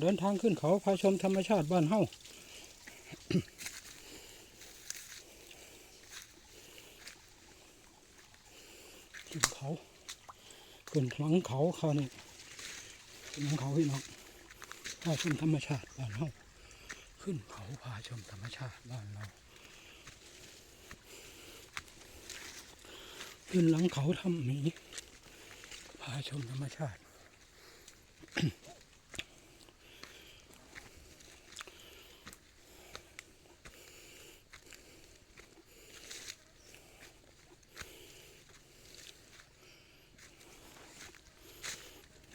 เดินทางขึ้นเขาพาชมธรรมชาติบ้านเฮาขึ้นเขาขึ้นหลังเขาเขานี่ขึ้นหลังเขาพี่น้องพาชมธรรมชาติบ้านเฮาขึ้นเขาพาชมธรรมชาติบ้านเราขึ้นหลังเขาทำหมีพาชมธรรมชาติ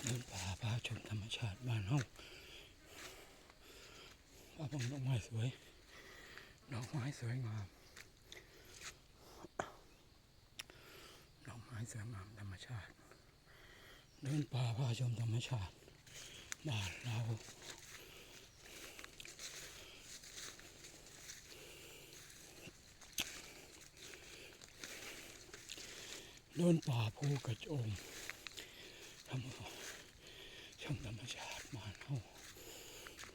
เดินป่าพา ชาติบ้านเฮาป่าบังดอกไม้สวย ดอกไม้สวยงาม ดอกไม้สวยงามธรรมชาติ เดินป่าพาชมธรรมชาติบ้านเราเดินป่าภูกระโจมทำชมธรรมชาติบ้านเรา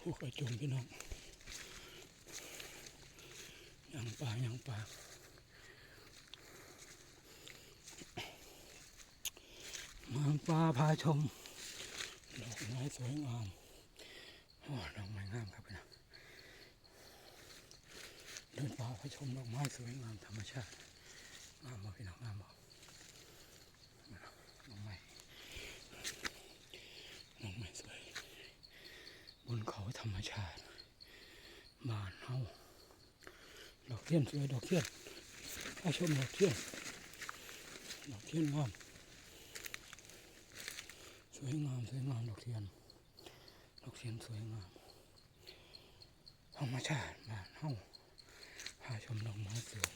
ภูกระโจมพี่น้องยังป่ายังป่ามาป่าพาชม ดอกไม้สวยงามโอ้ดอกไม้งามครับพี่น้องเดินป่าพาชมดอกไม้สวยงามธรรมชาติงามบ่พี่น้องงามบ่ดอกไม้ดอกไม้สวย บนเขาธ รรมชาติบ้านเฮาดอกเทียนสวยดอกเทียนพาชมดอกเทียนดอกเทียนงามสวยงามสวยงามดอกเทียนดอกเทียนสวยงามธรรมชาติบ้านเฮาพาชมดอกไม้สวย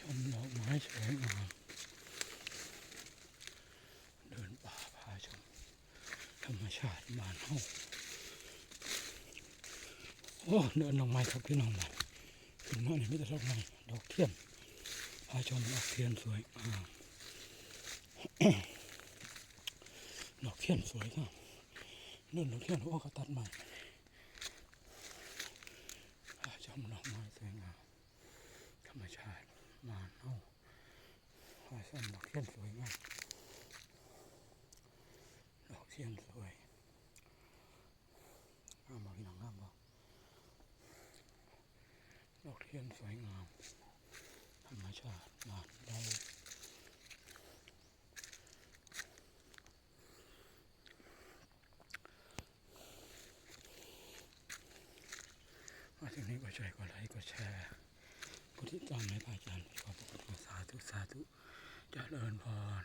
ชมดอกไม้สวยงาม เดินป่าพาชม ธรรม ชาติบ้านเฮาโอ้เดินดอกไม้ครับพี่น้องมาขึ้นมาเนี่ยไม่แต่ดอกไม้ดอกเทียนพาชมดอกเทียนสวยงาดอกเทียนสวยงามนู่นดอกเทียนโอ้เขาตัดใหม่อาชมดอกไม้สวยงามธรรมชาติมานเอ้าอาชมดอกเทียนสวยงามดอกเทียนสวยงามบ่พี่น้องงามบ่ดอก เทียนสวยงาม ธรรมชาติมานเรามาถึงนี้ก็ช่วยกดไลค์กดแชร์กดติดตามให้พระอาจารย์ขอบคุณสาธุสาธุเจริญพร